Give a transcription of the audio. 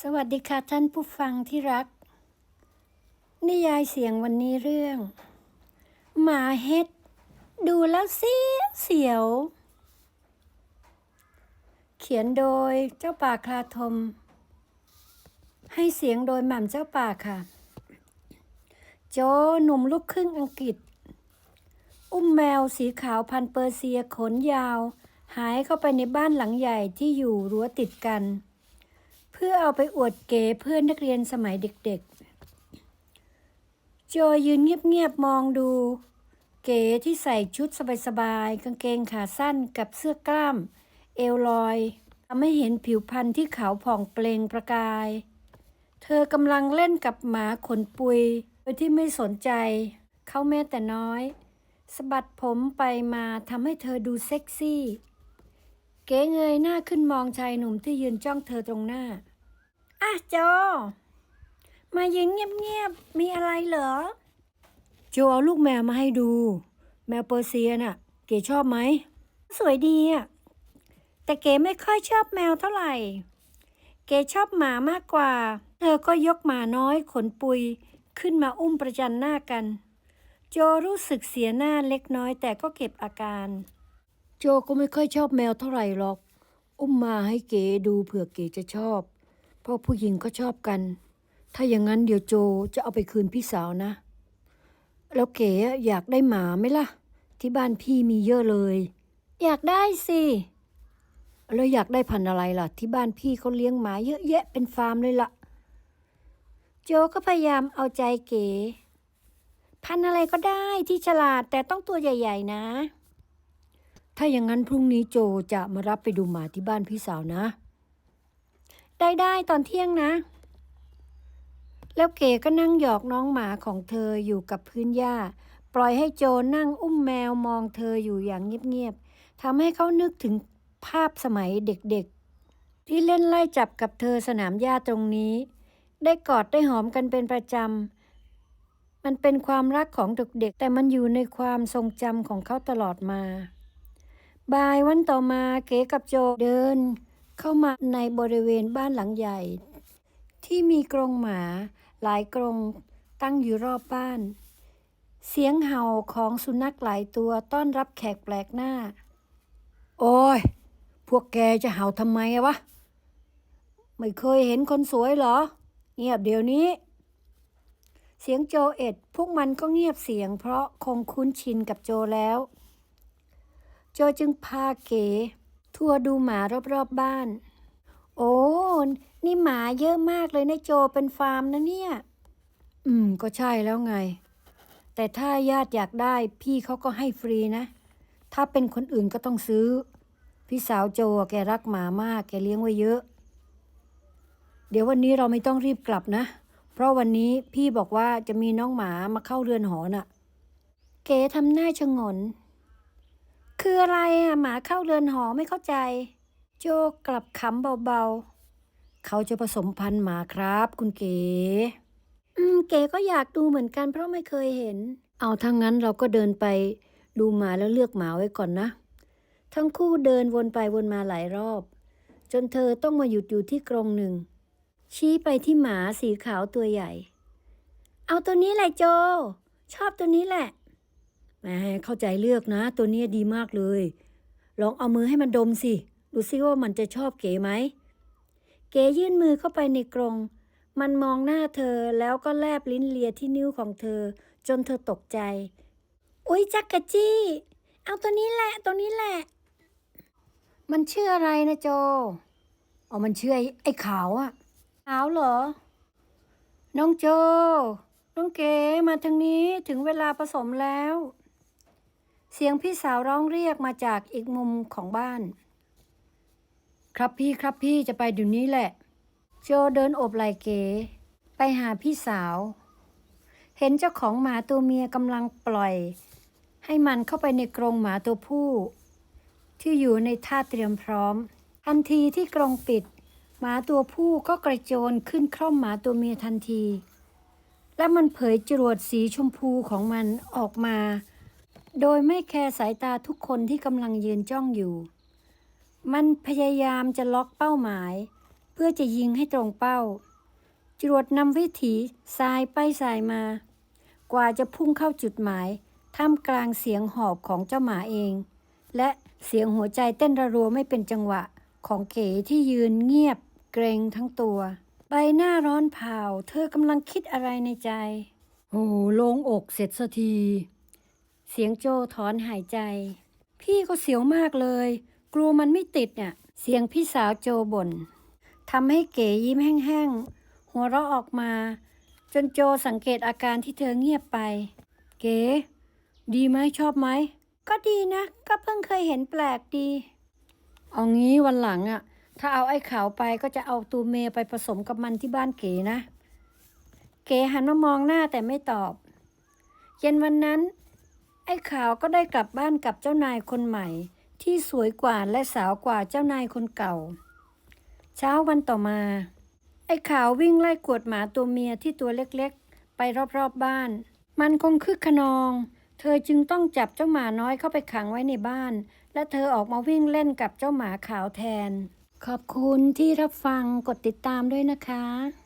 สวัสดีค่ะท่านผู้ฟังที่รัก นิยายเสียงวันนี้เรื่อง หมาเฮ็ด ดูแล้วเสียวเสียว เขียนโดยเจ้าป่าคลาทม ให้เสียงโดยหม่ำเจ้าป่าค่ะ โจหนุ่มลูกครึ่งอังกฤษ อุ้มแมวสีขาวพันเปอร์เซียขนยาว หายเข้าไปในบ้านหลังใหญ่ที่อยู่รั้วติดกัน พื่อเอาไปอวดเก๋เพื่อนนักเรียนสมัยเด็กๆ โจยืนเงียบๆ มองดู เก๋ที่ใส่ชุดสบายๆ กางเกงขาสั้นกับเสื้อกล้าม เอวลอยทำให้เห็นผิวพรรณที่ขาวผ่องเปล่งประกาย เธอกำลังเล่นกับหมาขนปุย โดยที่ไม่สนใจ เขาแม้แต่น้อยสะบัดผมไปมาทำให้เธอดูเซ็กซี่ เก๋เงยหน้าขึ้นมองชายหนุ่มที่ยืนจ้องเธอตรงหน้า อะโจ มายืนเงียบๆ มีอะไรเหรอ โจเอาลูกแมวมาให้ดู แมวเปอร์เซียน่ะ เก๋ชอบไหม สวยดีอะ แต่เก๋ไม่ค่อยชอบแมวเท่าไหร่ เก๋ชอบหมามากกว่า เธอก็ยกหมาน้อยขนปุย ขึ้นมาอุ้มประจันหน้ากัน โจรู้สึกเสียหน้าเล็กน้อยแต่ก็เก็บอาการ โจก็ไม่ค่อยชอบแมวเท่าไหร่หรอก อุ้มมาให้เก๋ดูเผื่อเก๋จะชอบเพราะผู้หญิงก็ชอบกัน ถ้าอย่างนั้นเดี๋ยวโจจะเอาไปคืนพี่สาวนะ แล้วเก๋อยากได้หมาไหมล่ะ ที่บ้านพี่มีเยอะเลย อยากได้สิ แล้วอยากได้พันธุ์อะไรล่ะ ที่บ้านพี่เขาเลี้ยงหมาเยอะแยะเป็นฟาร์มเลยล่ะ โจก็พยายามเอาใจเก๋ พันธุ์อะไรก็ได้ที่ฉลาดแต่ต้องตัวใหญ่ ๆ นะถ้าอย่างนั้นพรุ่งนี้โจจะมารับไปดูหมาที่บ้านพี่สาวนะ ได้ได้ตอนเที่ยงนะ แล้วเก๋ก็นั่งหยอกน้องหมาของเธออยู่กับพื้นหญ้า ปล่อยให้โจนั่งอุ้มแมวมองเธออยู่อย่างเงียบๆทำให้เขานึกถึงภาพสมัยเด็กๆ ที่เล่นไล่จับกับเธอสนามหญ้าตรงนี้ ได้กอดได้หอมกันเป็นประจำมันเป็นความรักของเด็กๆ แต่มันอยู่ในความทรงจำของเขาตลอดมา บ่ายวันต่อมาเก๋กับโจเดิน เข้ามาในบริเวณบ้านหลังใหญ่ ที่มีกรงหมาหลายกรงตั้งอยู่รอบบ้าน เสียงเห่าของสุนัขหลายตัวต้อนรับแขกแปลกหน้า โอ้ย พวกแกจะเห่าทำไมวะ ไม่เคยเห็นคนสวยเหรอ เงียบเดี๋ยวนี้ เสียงโจเอ็ด พวกมันก็เงียบเสียงเพราะคงคุ้นชินกับโจแล้ว โจจึงพาเก๋ ทัวร์ดูหมารอบๆบบ้าน โอ้ นี่หมาเยอะมากเลยนะโจเป็นฟาร์มนะเนี่ย อืม ก็ใช่แล้วไง แต่ถ้าญาติอยากได้พี่เขาก็ให้ฟรีนะ ถ้าเป็นคนอื่นก็ต้องซื้อ พี่สาวโจแกรักหมามาก แกเลี้ยงไว้เยอะ เดี๋ยววันนี้เราไม่ต้องรีบกลับนะ เพราะวันนี้พี่บอกว่าจะมีน้องหมามาเข้าเรือนหอน่ะ เก๋ทำหน้าชงน คืออะไรอะหมาเข้าเรือนหอไม่เข้าใจ โจกลับขำเบาๆ เขาจะผสมพันธุ์หมาครับ คุณเก๋อืมเก๋ก็อยากดูเหมือนกันเพราะไม่เคยเห็น เอาทั้งนั้นเราก็เดินไป ดูหมาแล้วเลือกหมาไว้ก่อนนะ ทั้งคู่เดินวนไปวนมาหลายรอบ จนเธอต้องมาหยุดอยู่ที่กรงหนึ่ง ชี้ไปที่หมาสีขาวตัวใหญ่ เอาตัวนี้แหละโจ ชอบตัวนี้แหละ แหมเข้าใจเลือกนะ ตัวนี้ดีมากเลย ลองเอามือให้มันดมสิ ดูซิว่ามันจะชอบเก๋ไหม เก๋ยื่นมือเข้าไปในกรง มันมองหน้าเธอแล้วก็แลบลิ้นเลียที่นิ้วของเธอ จนเธอตกใจ อุ๊ย จักกะจี้ เอาตัวนี้แหละ ตัวนี้แหละ มันชื่ออะไรนะโจเอมันชื่อไอ้ไอ้ขาวอะขาวเหรอ น้องโจ น้องเก๋มาทางนี้ถึงเวลาผสมแล้ว เสียงพี่สาวร้องเรียกมาจากอีกมุมของบ้าน ครับพี่ครับพี่จะไปเดี๋ยวนี้แหละ โจเดินโอบไหล่เก๋ ไปหาพี่สาว เห็นเจ้าของหมาตัวเมียกำลังปล่อย ให้มันเข้าไปในกรงหมาตัวผู้ ที่อยู่ในท่าเตรียมพร้อม ทันทีที่กรงปิด หมาตัวผู้ก็กระโจนขึ้นคร่อมหมาตัวเมียทันที และมันเผยจรวดสีชมพูของมันออกมา โดยไม่แคร์สายตาทุกคนที่กำลังยืนจ้องอยู่ มันพยายามจะล็อกเป้าหมาย เพื่อจะยิงให้ตรงเป้า จรวดนำวิถีสายไปสายมา กว่าจะพุ่งเข้าจุดหมายท่ามกลางเสียงหอบของเจ้าหมาเอง และเสียงหัวใจเต้นระรัวไม่เป็นจังหวะของเก๋ที่ยืนเงียบเกรงทั้งตัว ใบหน้าร้อนเผาเธอกำลังคิดอะไรในใจ โอ้โล่งอกเสร็จสักที เสียงโจถอนหายใจ พี่ก็เสียวมากเลย กลัวมันไม่ติดเนี่ยเสียงพี่สาวโจบ่นทำให้เก๋ยิ้มแห้งๆ หัวเราะออกมา จนโจสังเกตอาการที่เธอเงียบไป เก๋ ดีไหมชอบไหม ก็ดีนะ ก็เพิ่งเคยเห็นแปลกดี เอางี้วันหลังอะถ้าเอาไอ้ขาวไปก็จะเอาตูเมไปผสมกับมันที่บ้านเก๋นะ เก๋หันมามองหน้าแต่ไม่ตอบ เย็นวันนั้น ไอ้ขาวก็ได้กลับบ้านกับเจ้านายคนใหม่ ที่สวยกว่าและสาวกว่าเจ้านายคนเก่า เช้าวันต่อมา ไอ้ขาววิ่งไล่กวดหมาตัวเมียที่ตัวเล็กๆ ไปรอบๆบบ้าน มันคงคึกขนอง เธอจึงต้องจับเจ้าหมาน้อยเข้าไปขังไว้ในบ้าน และเธอออกมาวิ่งเล่นกับเจ้าหมาขาวแทน ขอบคุณที่รับฟังกดติดตามด้วยนะคะ